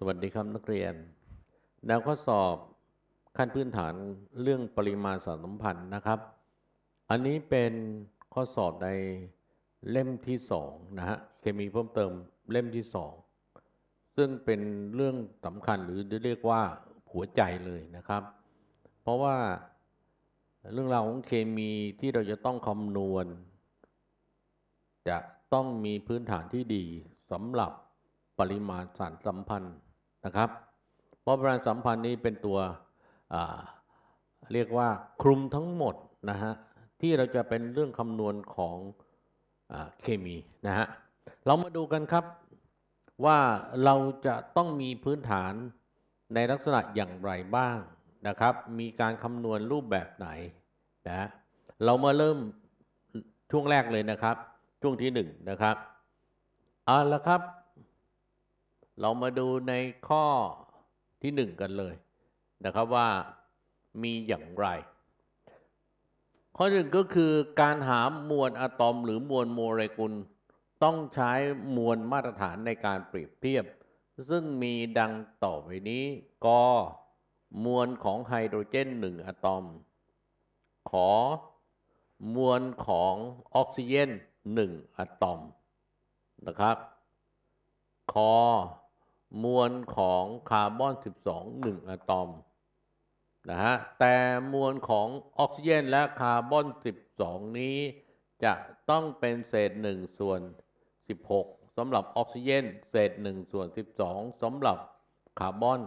สวัสดีครับนักเรียนแนวข้อสอบขั้นพื้นฐานเรื่องปริมาณสารสัมพันธ์นะครับ อันนี้เป็นข้อสอบในเล่มที่สองนะฮะเคมีเพิ่มเติมเล่มที่สองซึ่งเป็นเรื่องสำคัญหรือเรียกว่าหัวใจเลยนะครับ เพราะว่าเรื่องราวของเคมีที่เราจะต้องคำนวณ จะต้องมีพื้นฐานที่ดีสำหรับปริมาณสารสัมพันธ์ นะครับ เพราะปริมาสัมพันธ์นี้เป็นตัวเรียกว่าคลุมทั้งหมดนะฮะที่เราจะเป็นเรื่องคำนวณของอเคมีนะฮะเรามาดูกันครับว่าเราจะต้องมีพื้นฐานในลักษณะอย่างไรบ้างนะครับ มีการคำนวณรูปแบบไหนนะฮะเรามาเริ่มช่วงแรกเลยนะครับ ช่วงที่หนึ่งนะครับเอาละครับ เรามาดูในข้อที่หนึ่งกันเลยนะครับว่ามีอย่างไร ข้อหนึ่งก็คือการหามวลอะตอมหรือมวลโมเลกุล ต้องใช้มวลมาตรฐานในการเปรียบเทียบ ซึ่งมีดังต่อไปนี้กมวลของไฮโดรเจนหนึ่งอะตอม ขอมวลของออกซิเจนหนึ่งอะตอมนะครับ คอ มวลของคาร์บอน 12 1 อะตอมนะฮะแต่มวลของออกซิเจนและคาร์บอน 12 นี้ จะต้องเป็นเศษ 1 ส่วน 16สำหรับออกซิเจนเศษ 1 ส่วน 12สำหรับคาร์บอน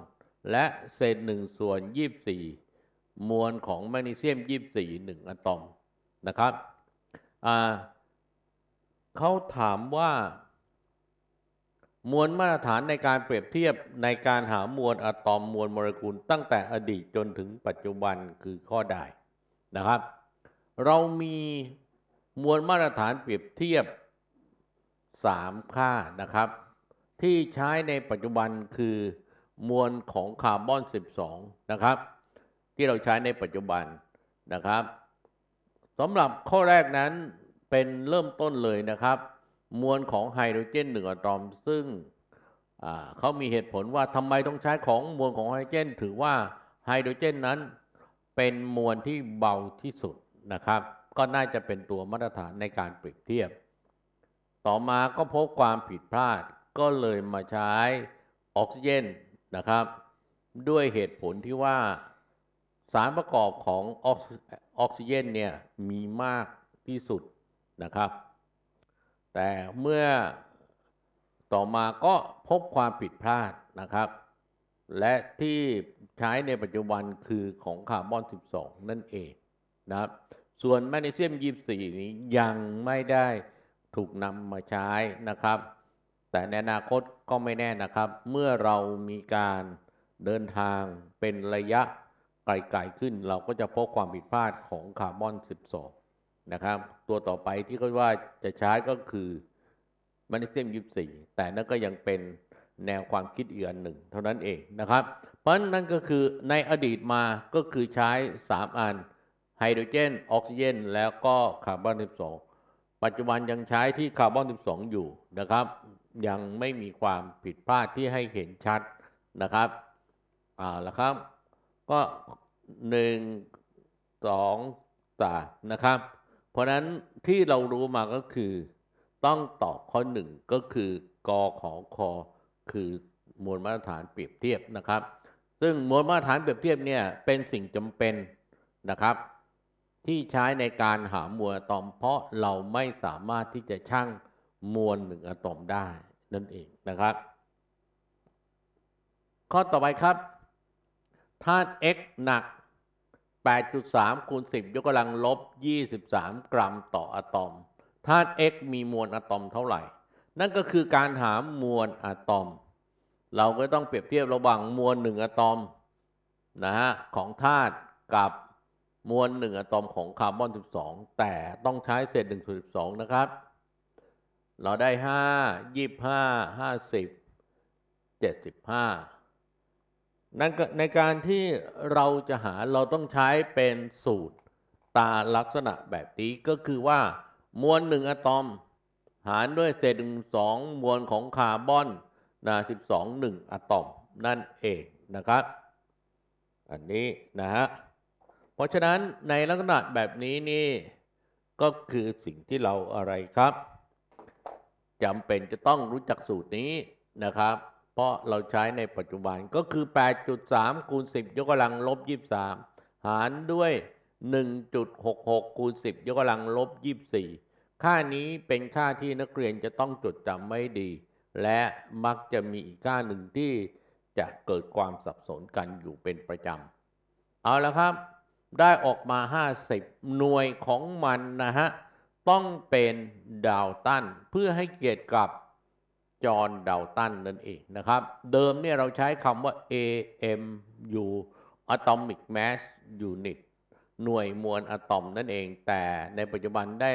และเศษ 1 ส่วน 24 มวลของแมกนีเซียม 24 1 อะตอมนะครับเขาถามว่า มวลมาตรฐานในการเปรียบเทียบในการหามวลอะตอมมวลโมเลกุลตั้งแต่อดีตจนถึงปัจจุบันคือข้อใดนะครับ เรามีมวลมาตรฐานเปรียบเทียบ 3 ค่านะครับ ที่ใช้ในปัจจุบันคือมวลของคาร์บอน 12 นะครับ ที่เราใช้ในปัจจุบันนะครับสำหรับข้อแรกนั้นเป็นเริ่มต้นเลยนะครับ มวลของไฮโดรเจนหนึ่งอะตอม ซึ่งเขามีเหตุผลว่าทำไมต้องใช้ของมวลของไฮโดรเจน ถือว่าไฮโดรเจนนั้นเป็นมวลที่เบาที่สุดนะครับ ก็น่าจะเป็นตัวมาตรฐานในการเปรียบเทียบ ต่อมาก็พบความผิดพลาดก็เลยมาใช้ออกซิเจนนะครับ ด้วยเหตุผลที่ว่าสารประกอบของออกซิเจนเนี่ยมีมากที่สุดนะครับ แต่เมื่อต่อมาก็พบความผิดพลาดนะครับ และที่ใช้ในปัจจุบันคือของคาร์บอน 12 นั่นเองนะครับ ส่วนแมกนีเซียม 24 นี้ยังไม่ได้ถูกนำมาใช้นะครับ แต่ในอนาคตก็ไม่แน่นะครับ เมื่อเรามีการเดินทางเป็นระยะไกลๆขึ้น เราก็จะพบความผิดพลาดของคาร์บอน 12 นะครับ ตัวต่อไปที่เขาว่าจะใช้ก็คือแมกนีเซียม24แต่นั่นก็ยังเป็นแนวความคิดอีกอันหนึ่ง เท่านั้นเองนะครับ เพราะนั้นก็คือในอดีตมาก็คือใช้ 3 อันไฮโดรเจนออกซิเจนแล้วก็คาร์บอน 12 ปัจจุบันยังใช้ที่คาร์บอน 12 อยู่นะครับ ยังไม่มีความผิดพลาดที่ให้เห็นชัดนะครับอ่าล้วครับ ก็ 1 2 3 นะครับ เพราะนั้นที่เรารู้มาก็คือ ต้องตอบข้อ1ก็คือกอของคอคือมวลมาตรฐานเปรียบเทียบนะครับ ซึ่งมวลมาตรฐานเปรียบเทียบเนี่ยเป็นสิ่งจำเป็นนะครับ ที่ใช้ในการหามวลอะตอม เพราะเราไม่สามารถที่จะชั่งมวลหนึ่งอะตอมได้นั่นเองนะครับ ข้อต่อไปครับธาตุ x หนัก 8.3 คูณ 10 ยกกำลังลบ 23 กรัมต่ออะตอม ธาตุ x มีมวลอะตอมเท่าไหร่ นั่นก็คือการหามวลอะตอม เราก็ต้องเปรียบเทียบระหว่างมวลหนึ่งอะตอมนะฮะของธาตุกับมวลหนึ่งอะตอมของคาร์บอน 12 แต่ต้องใช้เศษ1ส่วน12 นะครับ เราได้ 5 25 50 75 นั่นในการที่เราจะหาเราต้องใช้เป็นสูตรตาลักษณะแบบนี้ก็คือว่ามวลหนึ่งอะตอม หารด้วยเศษหนึ่งสองมวลของคาร์บอนนะ12 1อะตอมนั่นเองนะครับ อันนี้นะฮะเพราะฉะนั้นในลักษณะแบบนี้นี่ก็คือสิ่งที่เราอะไรครับจำเป็นจะต้องรู้จักสูตรนี้นะครับ ราะเราใช้ในปัจจุบันก็คือ 8.3 คูณ 10 ยกกำลังลบ 23 หารด้วย 1.66 คูณ 10 ยกกำลังลบ 24 ค่านี้เป็นค่าที่นักเรียนจะต้องจดจำไว้ดี และมักจะมีอีกค่าหนึ่งที่จะเกิดความสับสนกันอยู่เป็นประจำ เอาละครับ ได้ออกมา 50 หน่วยของมันนะฮะ ต้องเป็นดาวตันเพื่อให้เกียรติกับ จอห์นดาตันนั่นเองนะครับ เดิมเนี่ยเราใช้คำว่า AMU Atomic Mass Unit หน่วยมวลอะตอมนั่นเอง แต่ในปัจจุบันได้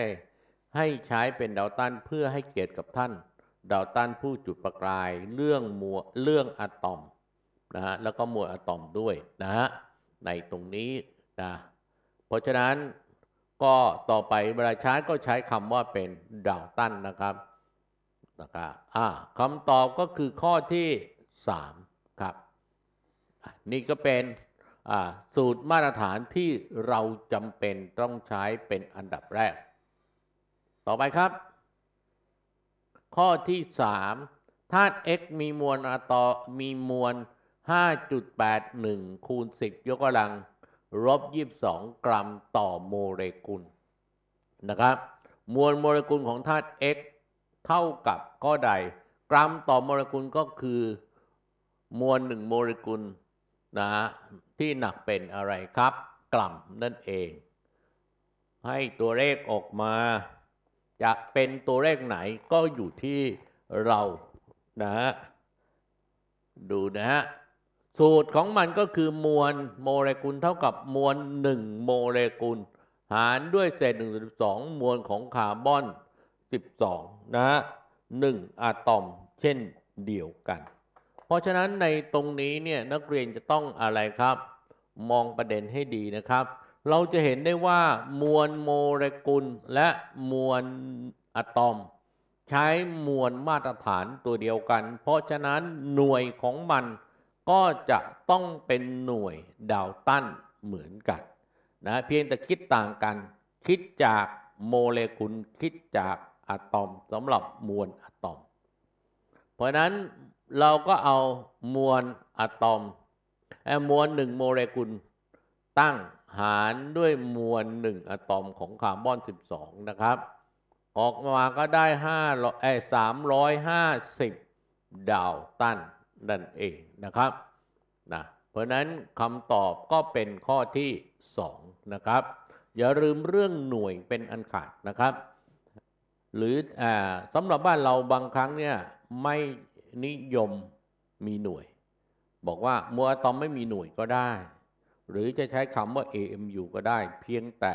ให้ใช้เป็นเดาตันเพื่อให้เกียรติกับท่านเดาตันผู้จุดประกายเรื่องมัวเรื่องอะตอมนะฮะแล้วก็มวลอะตอมด้วยนะฮะในตรงนี้นะเพราะฉะนั้นก็ต่อไปเวลาใช้ก็ใช้คำว่าเป็นเดาตันนะครับ นะครับอ่าคำตอบก็คือข้อที่3ครับ นี่ก็เป็นอ่าสูตรมาตรฐานที่เราจำเป็นต้องใช้เป็นอันดับแรก ต่อไปครับ ข้อที่3ธาตุ x มีมวลอะตอมีมวล 5.81 คูณ 10 ยกกำลังลบ22 กรัมต่อโมเลกุลนะครับ มวลโมเลกุลของธาตุ x เท่ากับข้อใด กรัมต่อโมเลกุลก็คือมวลหนึ่งโมเลกุลนะฮะที่หนักเป็นอะไรครับกรัมนั่นเอง ให้ตัวเลขออกมา จะเป็นตัวเลขไหนก็อยู่ที่เรานะฮะดูนะฮะสูตรของมันก็คือมวลโมเลกุลเท่ากับมวล1โมเลกุล หารด้วยเศษ1.2มวลของคาร์บอน 12 นะฮะ1อะตอมเช่นเดียวกัน เพราะฉะนั้นในตรงนี้เนี่ยนักเรียนจะต้องอะไรครับ มองประเด็นให้ดีนะครับ เราจะเห็นได้ว่ามวลโมเลกุลและมวลอะตอม ใช้มวลมาตรฐานตัวเดียวกัน เพราะฉะนั้นหน่วยของมันก็จะต้องเป็นหน่วยดาวตันเหมือนกันนะเพียงแต่คิดต่างกัน คิดจากโมเลกุลคิดจาก อะตอมสำหรับมวลอะตอม เพราะนั้นเราก็เอามวลอะตอมเอ่อมวลหนึ่งโมเลกุลตั้งหารด้วยมวลหนึ่งอะตอมของคาร์บอน 12 นะครับ ออกมาก็ได้5เอ้350 ดาวตันนั่นเองนะครับนะเพราะฉะนั้นคำตอบก็เป็นข้อที่ 2 นะครับ อย่าลืมเรื่องหน่วยเป็นอันขาดนะครับ หรืออสำหรับบ้านเราบางครั้งเนี่ยไม่นิยมมีหน่วย บอกว่ามัวอะตอมไม่มีหน่วยก็ได้ หรือจะใช้คำว่า AMU ก็ได้ เพียงแต่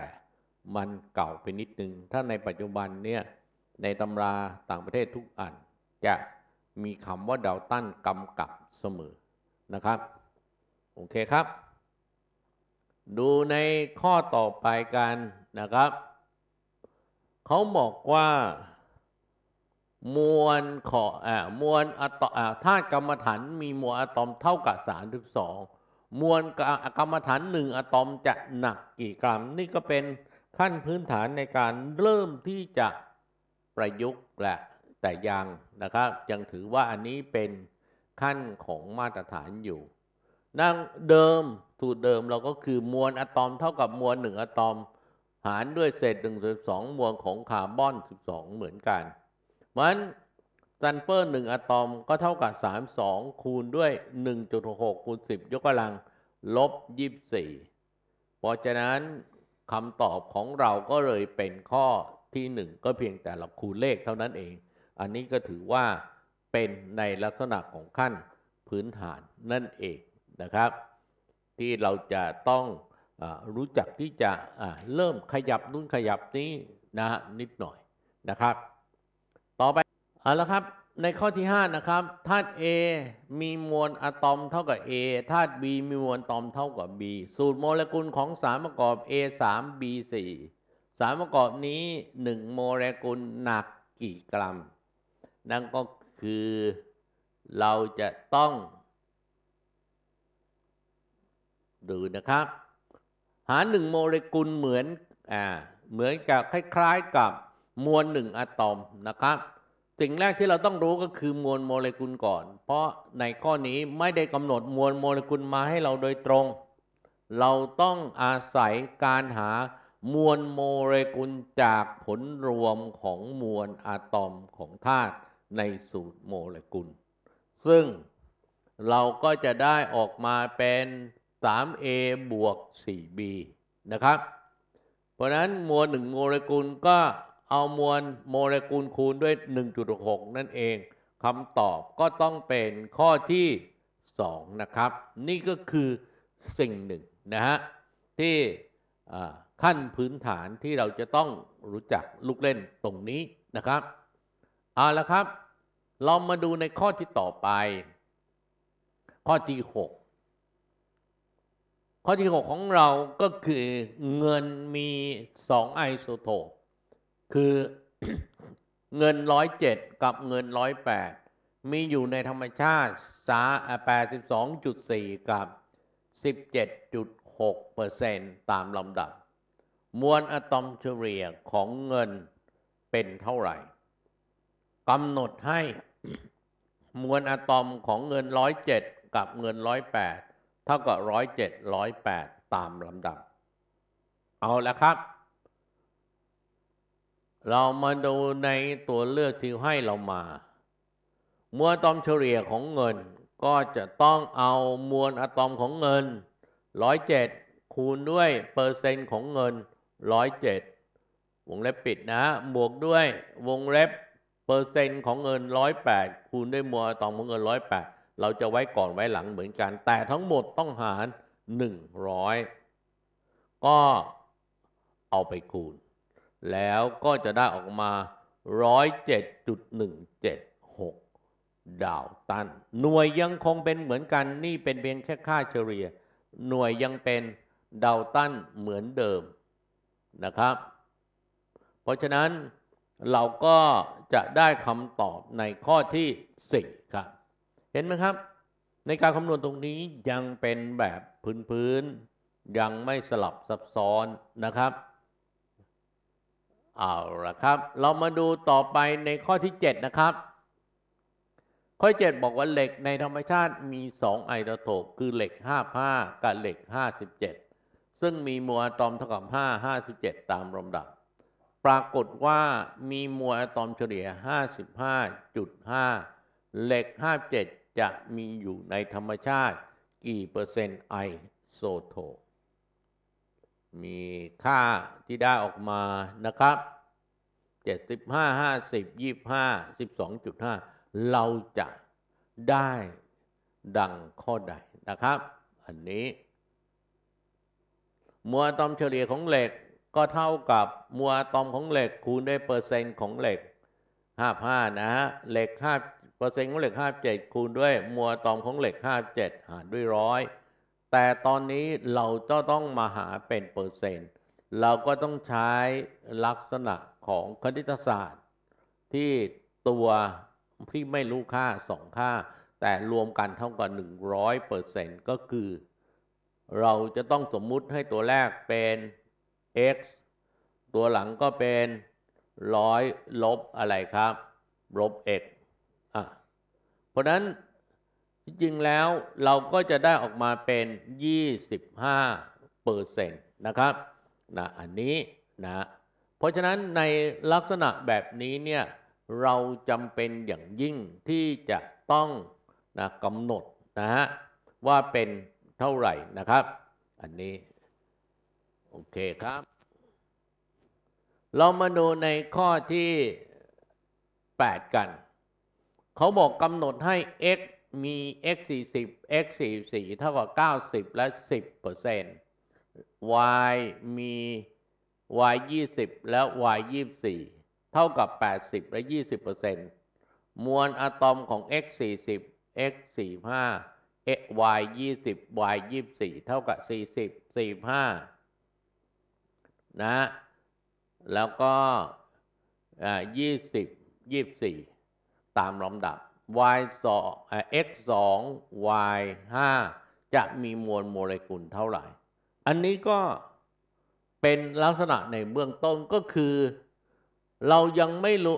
มันเก่าไปนิดนึง ถ้าในปัจจุบันเนี่ยในตำราต่างประเทศทุกอัน จะมีคำว่าดาวตันกำกับเสมอนะครับ โอเคครับ ดูในข้อต่อไปกันนะครับ เขาบอกว่า มวลขออ่ามวลอะตออ่าธาตุกรรมฐานมีมวลอะตอมเท่ากับ32มวลกรรมฐานหนึ่งอะตอมจะหนักกี่กรัม นี่ก็เป็นขั้นพื้นฐานในการเริ่มที่จะประยุกต์แหละแต่ยังนะครับยังถือว่าอันนี้เป็นขั้นของมาตรฐานอยู่นั่งเดิมสูตรเดิมเราก็คือมวลอะตอมเท่ากับมวลหนึ่งอะตอม หารด้วยเศษ1ส่วน2มวลของคาร์บอน12เหมือนกันเพราะฉะนั้นซัลเฟอร์1อะตอมก็เท่ากับ32คูณด้วย1.6คูณ10ยกกำลังลบ24เพราะฉะนั้นคำตอบของเราก็เลยเป็นข้อที่1ก็เพียงแต่เราคูณเลขเท่านั้นเอง อันนี้ก็ถือว่าเป็นในลักษณะของขั้นพื้นฐานนั่นเองนะครับ ที่เราจะต้อง รู้จักที่จะเริ่มขยับนู่นขยับนี้นะฮะนิดหน่อยนะครับ ต่อไปเอาละครับในข้อที่ 5 นะครับธาตุ A มีมวลอะตอมเท่ากับ A ธาตุ B มีมวลอะตอมเท่ากับ B สูตรโมเลกุลของสารประกอบ A 3 B 4สารประกอบนี้ 1 โมเลกุลหนักกี่กรัม นั่นก็คือเราจะต้อง ดูนะครับ หาหนึ่งโมเลกุลเหมือนอ่าเหมือนกับคล้ายๆกับมวลหนึ่งอะตอมนะครับ สิ่งแรกที่เราต้องรู้ก็คือมวลโมเลกุลก่อน เพราะในข้อนี้ไม่ได้กำหนดมวลโมเลกุลมาให้เราโดยตรง เราต้องอาศัยการหามวลโมเลกุลจากผลรวมของมวลอะตอมของธาตุในสูตรโมเลกุล ซึ่งเราก็จะได้ออกมาเป็น 3a บวก 4b นะครับ เพราะนั้นมวล1โมเลกุลก็เอามวลโมเลกุลคูณด้วย 1.6 นั่นเองคำตอบก็ต้องเป็นข้อที่ 2 นะครับ นี่ก็คือสิ่งหนึ่งนะฮะที่ขั้นพื้นฐานที่เราจะต้องรู้จักลูกเล่นตรงนี้นะครับเอาละครับ เรามาดูในข้อที่ต่อไป ข้อที่ 6 ข้อที่6ของเราก็คือเงินมี2ไอโซโทปคือเงิน107กับเงิน108มีอยู่ในธรรมชาติสา82.4กับ17.6เปอร์เซนต์ตามลำดับ มวลอะตอมเฉลี่ยของเงินเป็นเท่าไหร่กำหนดให้มวลอะตอมของเงิน107กับเงิน108 เท่ากับ107 108ตามลำดับ เอาละครับ เรามาดูในตัวเลือกที่ให้เรามา มวลอะตอมเฉลี่ยของเงิน ก็จะต้องเอามวลอะตอมของเงิน107คูณด้วยเปอร์เซ็นต์ของเงิน107วงเล็บปิดนะ บวกด้วยวงเล็บเปอร์เซ็นต์ของเงิน108คูณด้วยมวลอะตอมของเงิน108 เราจะไว้ก่อนไว้หลังเหมือนกัน แต่ทั้งหมดต้องหาร100ก็เอาไปคูณ แล้วก็จะได้ออกมา107.176ดาวตัน หน่วยยังคงเป็นเหมือนกันนี่เป็นเพียงแค่ค่าเฉลี่ย หน่วยยังเป็นดาวตันเหมือนเดิมนะครับ เพราะฉะนั้นเราก็จะได้คำตอบในข้อที่ 4 ครับ เห็นไหมครับ ในการคำนวณตรงนี้ยังเป็นแบบพื้นๆยังไม่สลับซับซ้อนนะครับเอาละครับ เรามาดูต่อไปในข้อที่ 7 นะครับ ข้อ 7 บอกว่าเหล็กในธรรมชาติมี 2 ไอโตโทปคือเหล็ก 55 กับเหล็ก 57 ซึ่งมีมวลอะตอมเท่ากับ 5 57 ตามลำดับ ปรากฏว่ามีมวลอะตอมเฉลี่ย 55.5 เหล็ก57 จะมีอยู่ในธรรมชาติ กี่เปอร์เซ็นต์ไอโซโทปมีค่าที่ได้ออกมานะครับ 75 50 25 12.5 เราจะได้ดังข้อใดนะครับ อันนี้ มวลอะตอมเฉลี่ยของเหล็กก็เท่ากับมวลอะตอมของเหล็กคูณด้วยเปอร์เซ็นต์ของเหล็ก55นะฮะเหล็ก5 เปอร์เซ็นต์ของเหล็ก57คูณด้วยมวลตอมของเหล็ก57หารด้วยร้อยแต่ตอนนี้เราก็ต้องมาหาเป็นเปอร์เซ็นต์ เราก็ต้องใช้ลักษณะของคณิตศาสตร์ ที่ตัวที่ไม่รู้ค่าสองค่า แต่รวมกันเท่ากับ100เปอร์เซ็นต์ก็คือ เราจะต้องสมมุติให้ตัวแรกเป็น x ตัวหลังก็เป็นร้อยลบอะไรครับ ลบ x อะ เพราะนั้นจริงๆแล้วเราก็จะได้ออกมาเป็น 25เปอร์เซ็นต์นะครับนะอันนี้นะเพราะฉะนั้นในลักษณะแบบนี้เนี่ยเราจำเป็นอย่างยิ่งที่จะต้องนะกำหนดนะฮะว่าเป็นเท่าไหร่นะครับ อันนี้ โอเคครับ เรามาดูในข้อที่ 8 กัน เขาบอกกำหนดให้ x มี x 40 x 44เท่ากับ90 และ 10เปอร์เซ็นต์ y มี y 20 และ y 24 เท่ากับ 80 และ 20เปอร์เซ็นต์มวลอะตอมของ x 40 x 45 x y 20 y 24 เท่ากับ 40 45 นะ แล้วก็ยี่สิบยี่สี่ ตามลำดับ y สอง x สอง y ห้าจะมีมวลโมเลกุลเท่าไหร่ อันนี้ก็เป็นลักษณะในเบื้องต้นก็คือ เรายังไม่รู้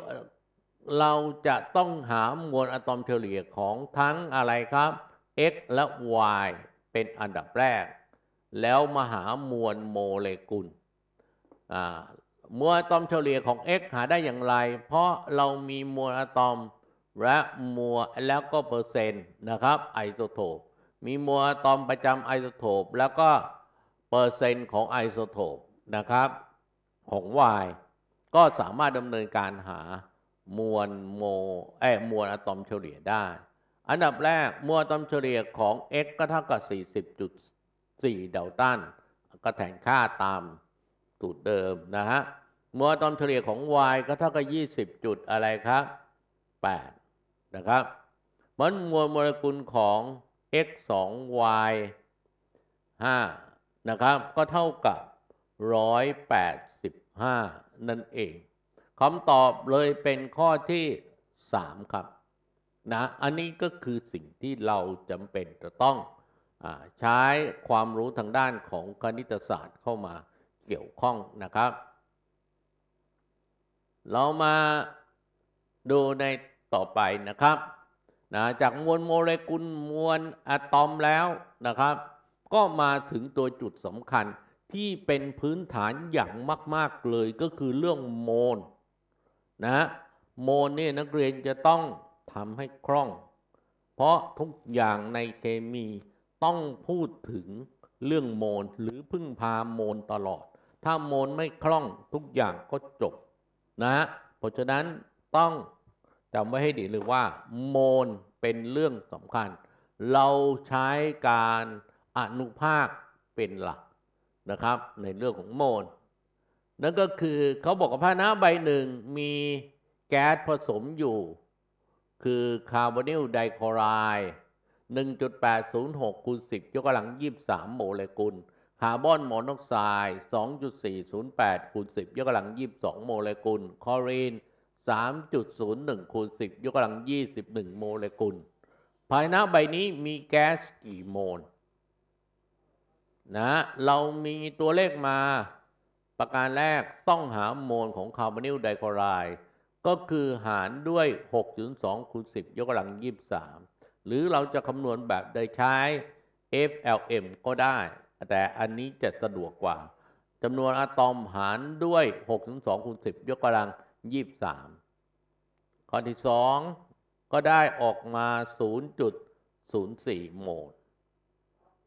เราจะต้องหามวลอะตอมเฉลี่ยของทั้งอะไรครับ x และ y เป็นอันดับแรก แล้วมาหามวลโมเลกุลมวลอะตอมเฉลี่ยของ x หาได้อย่างไร เพราะเรามีมวลอะตอม และมวลแล้วก็เปอร์เซ็นต์นะครับไอโซโทปมีมวลอะตอมประจำไอโซโทปแล้วก็เปอร์เซ็นต์ของไอโซโทปนะครับ ของ y ก็สามารถดำเนินการหามวลโมเอมวลอะตอมเฉลี่ยได้ อันดับแรกมวลอะตอมเฉลี่ยของ x ก็เท่ากับ 40.4 เดลตันก็แทนค่าตามสูตรเดิมนะฮะมวลอะตอมเฉลี่ยของ y ก็เท่ากับ 20 จุดอะไรครับ 8 นะครับมันมวลโมเลกุลของ x 2 y 5นะครับ ก็เท่ากับ 185 นั่นเองคำตอบเลยเป็นข้อที่ 3 ครับนะอันนี้ก็คือสิ่งที่เราจำเป็นจะต้องอใช้ความรู้ทางด้านของคณิตศาสตร์เข้ามาเกี่ยวข้องนะครับ เรามาดูใน ต่อไปนะครับนะจากมวลโมเลกุลมวลอะตอมแล้วนะครับ ก็มาถึงตัวจุดสำคัญที่เป็นพื้นฐานอย่างมาก ๆเลยก็คือเรื่องโมลนะโมลนี่นักเรียนจะต้องทำให้คล่อง เพราะทุกอย่างในเคมีต้องพูดถึงเรื่องโมลหรือพึ่งพาโมลตลอด ถ้าโมลไม่คล่องทุกอย่างก็จบนะเพราะฉะนั้นต้อง จำไว้ให้ดีเลยว่า โมลเป็นเรื่องสำคัญ เราใช้การอนุภาคเป็นหลักนะครับ ในเรื่องของโมลนั่นก็คือเขาบอกว่าภาชนะใบหนึ่งมีแก๊สผสมอยู่ คือคาร์บอนิลไดคลอไรด์1.806คูณ10ยกกำลัง 23 โมเลกุล คาร์บอนมอนอกไซด์2.408คูณ10ยกกำลัง 22 โมเลกุล คลอรีน 3.01คูณ10 ยกกำลัง 21 โมเลกุล ภายในใบนี้มีแก๊สกี่โมล นะ เรามีตัวเลขมา ประการแรกต้องหาโมลของคาร์บอนิลไดคลอไรด์ก็คือหารด้วย 6.2คูณ10 ยกกำลัง 23 หรือเราจะคำนวณแบบโดยใช้ FLM ก็ได้ แต่อันนี้จะสะดวกกว่าจำนวนอะตอมหารด้วย 6.2คูณ10 ยกกำลัง23 ยี่สามข้อที่2ก็ได้ออกมา 0.04 โมล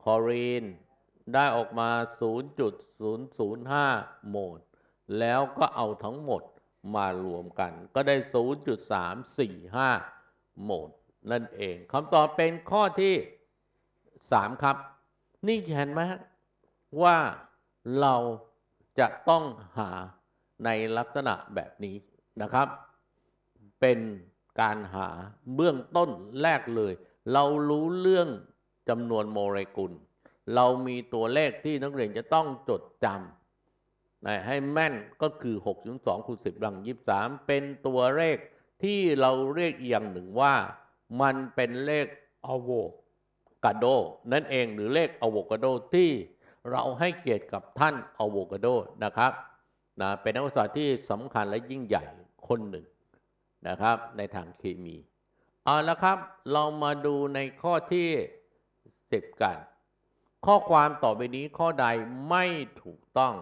คลอรีนได้ออกมา 0.005 โมลแล้วก็เอาทั้งหมดมารวมกัน ก็ได้ 0.345 โมลนั่นเองคำตอบเป็นข้อที่ 3 ครับ นี่เห็นไหมว่าเราจะต้องหา ในลักษณะแบบนี้นะครับ เป็นการหาเบื้องต้นแรกเลย เรารู้เรื่องจำนวนโมเลกุล เรามีตัวเลขที่นักเรียนจะต้องจดจำให้แม่นก็คือ6.2คูณ10รัง23 เป็นตัวเลขที่เราเรียกอย่างหนึ่งว่า มันเป็นเลขอะโวกาโด นั่นเองหรือเลขอะโวกาโดที่เราให้เกียรติกับท่านอะโวกาโดนะครับ นะเป็นนักวิทยาศาสตร์ที่สำคัญและยิ่งใหญ่คนหนึ่งนะครับ ในทางเคมีเอาละครับ เรามาดูในข้อที่สิบกัน ข้อความต่อไปนี้ข้อใดไม่ถูกต้อง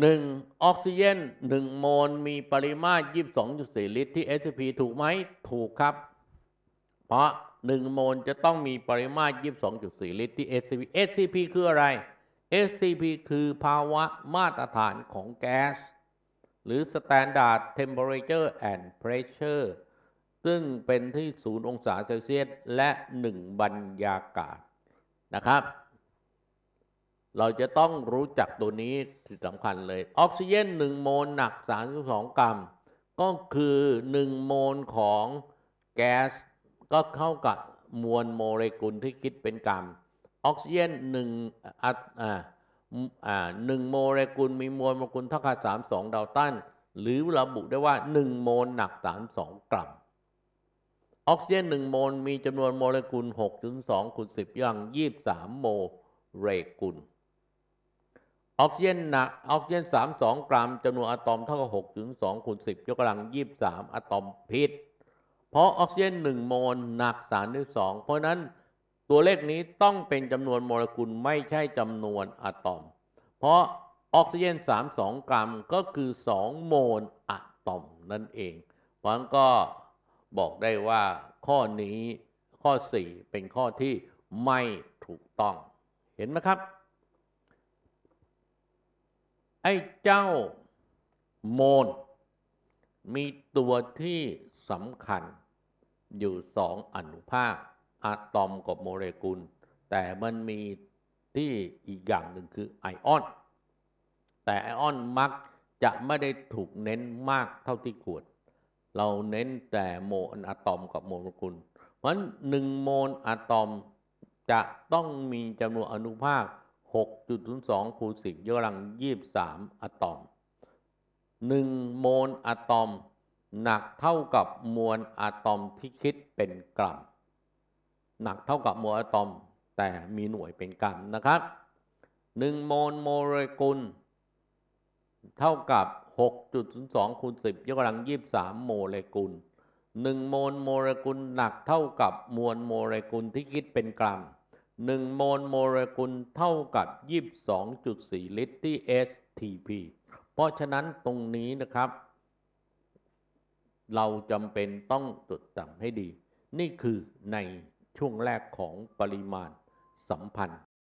หนึ่งออกซิเจนหนึ่งโมลมีปริมาตร 22.4 ลิตรที่ SCP ถูกไหม ถูกครับ เพราะ1โมลจะต้องมีปริมาตร 22.4 ลิตรที่ SCP SCP คืออะไร SCP คือภาวะมาตรฐานของแก๊ส หรือ Standard Temperature and Pressure ซึ่งเป็นที่ 0 องศาเซลเซียส และ 1 บรรยากาศนะครับ เราจะต้องรู้จักตัวนี้ที่สำคัญเลย ออกซิเจน 1 โมลหนัก 32 กรัม ก็คือ 1 โมลของแก๊ส ก็เข้ากับมวลโมเลกุลที่คิดเป็นกรัมออกซิเจน1อัตอ่าอ่าหนึ่งโมเลกุลมีมวลโมเลกุลเท่ากับสามสองดาลตันหรือระบุได้ว่าหนึ่งโมลหนักสามสองกรัมออกซิเจนหนึ่งโมลมีจำนวนโมเลกุลหกถึงสองคูณสิบย่างยี่สามโมเลกุลออกซิเจนหนักออกซิเจนสามสองกรัมจำนวนอะตอมเท่ากับหกถึงสองคูณสิบยกกำลังยี่สามอะตอมพิษ เพราะออกซิเจนหนึ่งโมลหนักสามด้วยสองเพราะนั้นตัวเลขนี้ต้องเป็นจำนวนโมเลกุลไม่ใช่จำนวนอะตอม เพราะออกซิเจน32 กรัมก็คือ 2 โมลอะตอมนั่นเองเพราะฉะนั้นก็บอกได้ว่าข้อนี้ข้อ 4 เป็นข้อที่ไม่ถูกต้องเห็นไหมครับ ไอ้เจ้าโมลมีตัวที่สำคัญ อยู่สองอนุภาคอะตอมกับโมเลกุล แต่มันมีที่อีกอย่างหนึ่งคือไอออน แต่ไอออนมักจะไม่ได้ถูกเน้นมากเท่าที่ควรเราเน้นแต่โมลอะตอมกับโมเลกุล เพราะนั้นหนึ่งโมลอะตอมจะต้องมีจำนวนอนุภาค 6.02คูณ10ยกกำลัง 23 อะตอม 1 โมลอะตอม หนักเท่ากับมวลอะตอมที่คิดเป็นกรัม หนักเท่ากับมวลอะตอม แต่มีหน่วยเป็นกรัมนะครับ1โมลโมเลกุล เท่ากับ 6.02คูณ10ยกกำลัง 23 โมเลกุล1โมลโมเลกุลหนักเท่ากับมวลโมเลกุลที่คิดเป็นกรัม1โมลโมเลกุลเท่ากับ 22.4 ลิตรที่ STP เพราะฉะนั้นตรงนี้นะครับ เราจำเป็นต้องจดจำให้ดี นี่คือในช่วงแรกของปริมาณสัมพันธ์